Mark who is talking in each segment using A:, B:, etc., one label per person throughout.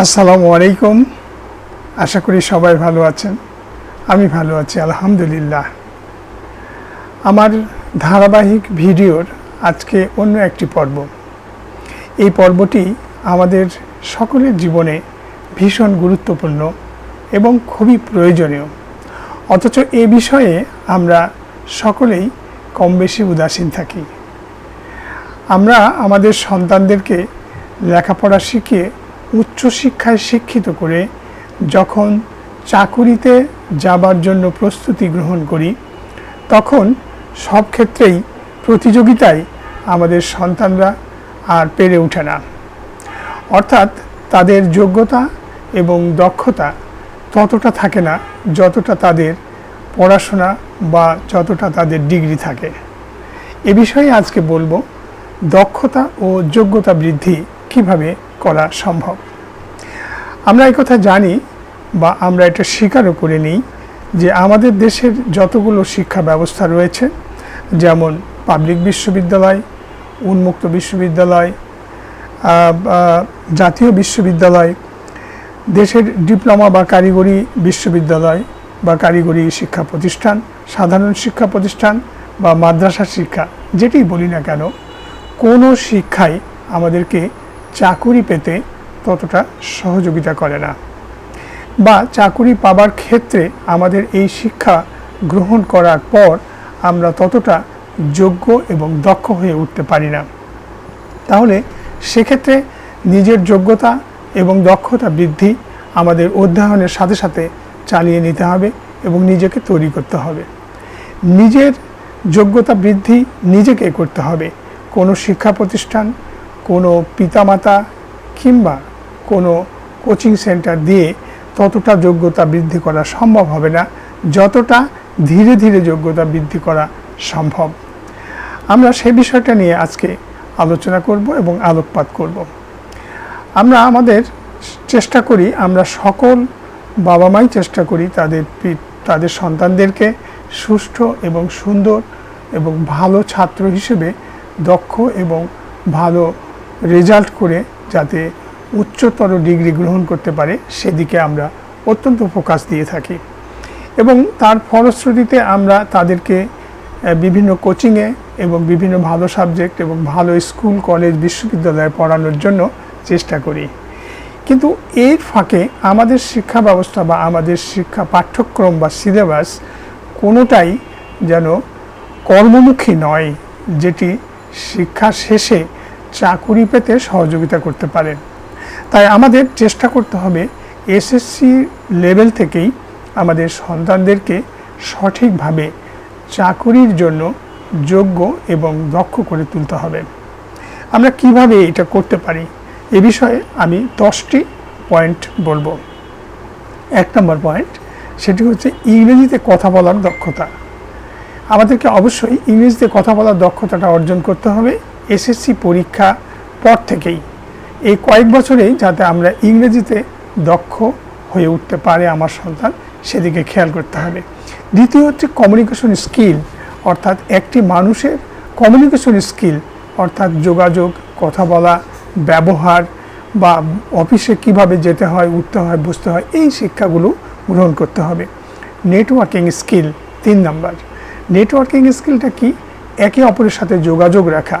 A: আসসালামু আলাইকুম। আশা করি সবাই ভালো আছেন। আমি ভালো আছি, আলহামদুলিল্লাহ। আমার ধারাবাহিক ভিডিওর আজকে অন্য একটি পর্ব। এই পর্বটি আমাদের সকলের জীবনে ভীষণ গুরুত্বপূর্ণ এবং খুবই প্রয়োজনীয়। অথচ এ বিষয়ে আমরা সকলেই কম বেশি উদাসীন থাকি। আমরা আমাদের সন্তানদেরকে লেখাপড়া শিখিয়ে উচ্চশিক্ষায় শিক্ষিত করে যখন চাকুরিতে যাবার জন্য প্রস্তুতি গ্রহণ করি, তখন সব ক্ষেত্রেই প্রতিযোগিতায় আমাদের সন্তানরা আর পেরে ওঠে না। অর্থাৎ তাদের যোগ্যতা এবং দক্ষতা ততটা থাকে না যতটা তাদের পড়াশোনা বা যতটা তাদের ডিগ্রি থাকে। এ বিষয়ে আজকে বলব দক্ষতা ও যোগ্যতা বৃদ্ধি কীভাবে করা সম্ভব। আমরা এই কথা জানি বা আমরা এটা স্বীকারও করে নিই যে আমাদের দেশের যতগুলো শিক্ষা ব্যবস্থা রয়েছে, যেমন পাবলিক বিশ্ববিদ্যালয়, উন্মুক্ত বিশ্ববিদ্যালয় জাতীয় বিশ্ববিদ্যালয়, দেশের ডিপ্লোমা বা কারিগরি বিশ্ববিদ্যালয় বা কারিগরি শিক্ষা প্রতিষ্ঠান, সাধারণ শিক্ষা প্রতিষ্ঠান বা মাদ্রাসা শিক্ষা, যেটি বলি না কেন, কোনো শিক্ষাই আমাদেরকে চাকুরি পেতে ততটা সহযোগিতা করে না বা চাকুরি পাবার ক্ষেত্রে আমাদের এই শিক্ষা গ্রহণ করার পর আমরা ততটা যোগ্য এবং দক্ষ হয়ে উঠতে পারি না। তাহলে সেক্ষেত্রে নিজের যোগ্যতা এবং দক্ষতা বৃদ্ধি আমাদের অধ্যয়নের সাথে সাথে চালিয়ে নিতে হবে এবং নিজেকে তৈরি করতে হবে। নিজের যোগ্যতা বৃদ্ধি নিজেকে করতে হবে। কোনো শিক্ষা প্রতিষ্ঠান কোনো পিতামাতা কিংবা কোনো কোচিং সেন্টার দিয়ে ততটা যোগ্যতা বৃদ্ধি করা সম্ভব হবে না, যতটা ধীরে ধীরে যোগ্যতা বৃদ্ধি করা সম্ভব। আমরা সে বিষয়টা নিয়ে আজকে আলোচনা করব এবং আলোকপাত করব। আমরা আমাদের চেষ্টা করি, আমরা সকল বাবা মাই চেষ্টা করি তাদের তাদের সন্তানদেরকে সুষ্ঠু এবং সুন্দর এবং ভালো ছাত্র হিসেবে দক্ষ এবং ভালো রেজাল্ট করে যাতে উচ্চতর ডিগ্রি গ্রহণ করতে পারে, সেদিকে আমরা অত্যন্ত ফোকাস দিয়ে থাকি। এবং তার ফলশ্রুতিতে আমরা তাদেরকে বিভিন্ন কোচিংয়ে এবং বিভিন্ন ভালো সাবজেক্ট এবং ভালো স্কুল কলেজ বিশ্ববিদ্যালয়ে পড়ানোর জন্য চেষ্টা করি। কিন্তু এর ফাঁকে আমাদের শিক্ষা ব্যবস্থা বা আমাদের শিক্ষা পাঠ্যক্রম বা সিলেবাস কোনোটাই যেন কর্মমুখী নয়, যেটি শিক্ষা শেষে চাকুরি পেতে সহযোগিতা করতে পারে তাই আমাদের চেষ্টা করতে হবে এসএসসি লেভেল থেকেই আমাদের সন্তানদেরকে সঠিকভাবে চাকুরির জন্য যোগ্য এবং দক্ষ করে তুলতে হবে। আমরা কীভাবে এটা করতে পারি? এ বিষয়ে আমি দশটি পয়েন্ট বলব। এক নম্বর পয়েন্ট সেটি হচ্ছে ইংরেজিতে কথা বলার দক্ষতা। আমাদেরকে অবশ্যই ইংরেজিতে কথা বলার দক্ষতাটা অর্জন করতে হবে। এসএসসি পরীক্ষা পর থেকেই। এই কয়েক বছরেই যাতে আমরা ইংরেজিতে দক্ষ হয়ে উঠতে পারে আমার সন্তান, সেদিকে খেয়াল করতে হবে। দ্বিতীয় হচ্ছে কমিউনিকেশন স্কিল অর্থাৎ একটি মানুষের কমিউনিকেশন স্কিল অর্থাৎ যোগাযোগ, কথা বলা, ব্যবহার বা অফিসে কীভাবে যেতে হয়, উঠতে হয়, বসতে হয়, এই শিক্ষাগুলো গ্রহণ করতে হবে। নেটওয়ার্কিং স্কিল তিন নাম্বার। নেটওয়ার্কিং স্কিলটা কি? একে অপরের সাথে যোগাযোগ রাখা।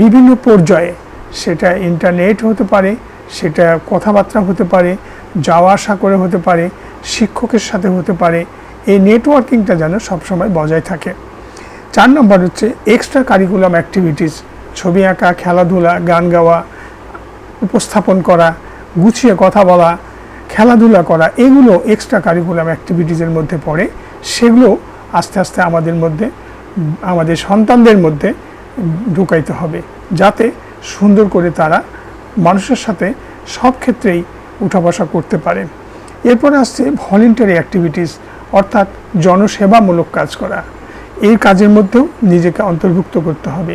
A: বিভিন্ন পর্যায়ে। সেটা ইন্টারনেট হতে পারে, সেটা কথাবার্তা হতে পারে, যাওয়া আসা করে হতে পারে, শিক্ষকের সাথে হতে পারে, এই নেটওয়ার্কিংটা যেন সবসময় বজায় থাকে। চার নম্বর হচ্ছে এক্সট্রা কারিকুলাম অ্যাক্টিভিটিস ছবি আঁকা, খেলাধুলা, গান গাওয়া, উপস্থাপন করা, গুছিয়ে কথা বলা, খেলাধুলা করা, এগুলো এক্সট্রা কারিকুলাম অ্যাক্টিভিটিসের মধ্যে পড়ে। সেগুলো আস্তে আস্তে আমাদের মধ্যে, আমাদের সন্তানদের মধ্যে ঢুকাইতে হবে, যাতে সুন্দর করে তারা মানুষের সাথে সব ক্ষেত্রেই উঠা বসা করতে পারে। এরপরে আসছে ভলেন্টারি অ্যাক্টিভিটিস, অর্থাৎ জনসেবামূলক কাজ করা। এই কাজের মধ্যেও নিজেকে অন্তর্ভুক্ত করতে হবে।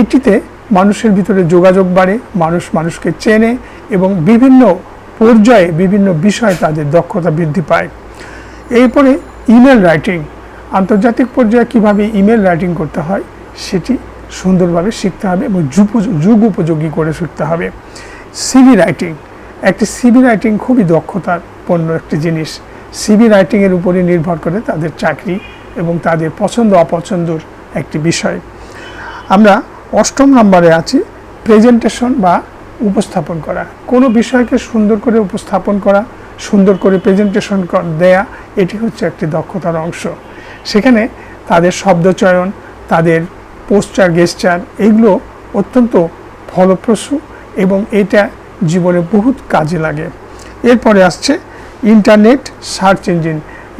A: এটিতে মানুষের ভিতরে যোগাযোগ বাড়ে, মানুষ মানুষকে চেনে এবং বিভিন্ন পর্যায়ে বিভিন্ন বিষয়ে তাদের দক্ষতা বৃদ্ধি পায়। এরপরে ইমেল রাইটিং, আন্তর্জাতিক পর্যায়ে কীভাবে ইমেল রাইটিং করতে হয়, সেটি সুন্দরভাবে শিখতে হবে এবং যুগ যুগ উপযোগী করে শিখতে হবে। সিভি রাইটিং একটি সিভি রাইটিং খুবই দক্ষতার পণ্য একটি জিনিস। সিভি রাইটিংয়ের উপরে নির্ভর করে তাদের চাকরি এবং তাদের পছন্দ অপছন্দর একটি বিষয়। আমরা অষ্টম নম্বরে আছি প্রেজেন্টেশন বা উপস্থাপন করা। কোনো বিষয়কে সুন্দর করে উপস্থাপন করা, সুন্দর করে প্রেজেন্টেশন দেয়া, এটি হচ্ছে একটি দক্ষতার অংশ। সেখানে তাদের শব্দচয়ন, তাদের পোস্টার, গেস্টার, এগুলো অত্যন্ত ফলপ্রসূ এবং এটা জীবনে বহুত কাজে লাগে। এরপরে আসছে ইন্টারনেট সার্চ ইঞ্জিন।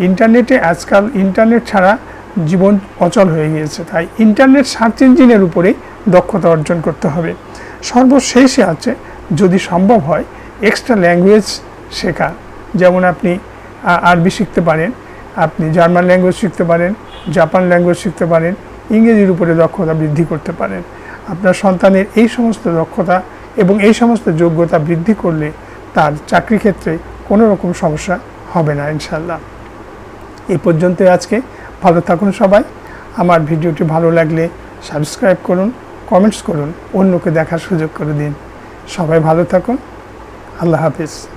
A: ইন্টারনেটে আজকাল ইন্টারনেট ছাড়া জীবন অচল হয়ে গিয়েছে। তাই ইন্টারনেট সার্চ ইঞ্জিনের উপরেই দক্ষতা অর্জন করতে হবে। সর্বশেষে আছে, যদি সম্ভব হয় এক্সট্রা ল্যাঙ্গুয়েজ শেখা। যেমন আপনি আরবি শিখতে পারেন, আপনি জার্মান ল্যাঙ্গুয়েজ শিখতে পারেন, জাপান ল্যাঙ্গুয়েজ শিখতে পারেন ইংরেজির উপরে দক্ষতা বৃদ্ধি করতে পারেন আপনার সন্তানের এই সমস্ত দক্ষতা এবং এই সমস্ত যোগ্যতা বৃদ্ধি করলে তার চাকরি ক্ষেত্রে কোনো রকম সমস্যা হবে না ইনশাল্লাহ এই পর্যন্ত আজকে। ভালো থাকুন সবাই। আমার ভিডিওটি ভালো লাগলে সাবস্ক্রাইব করুন, কমেন্টস করুন, অন্যকে দেখার সুযোগ করে দিন। সবাই ভালো থাকুন। আল্লাহ হাফিজ।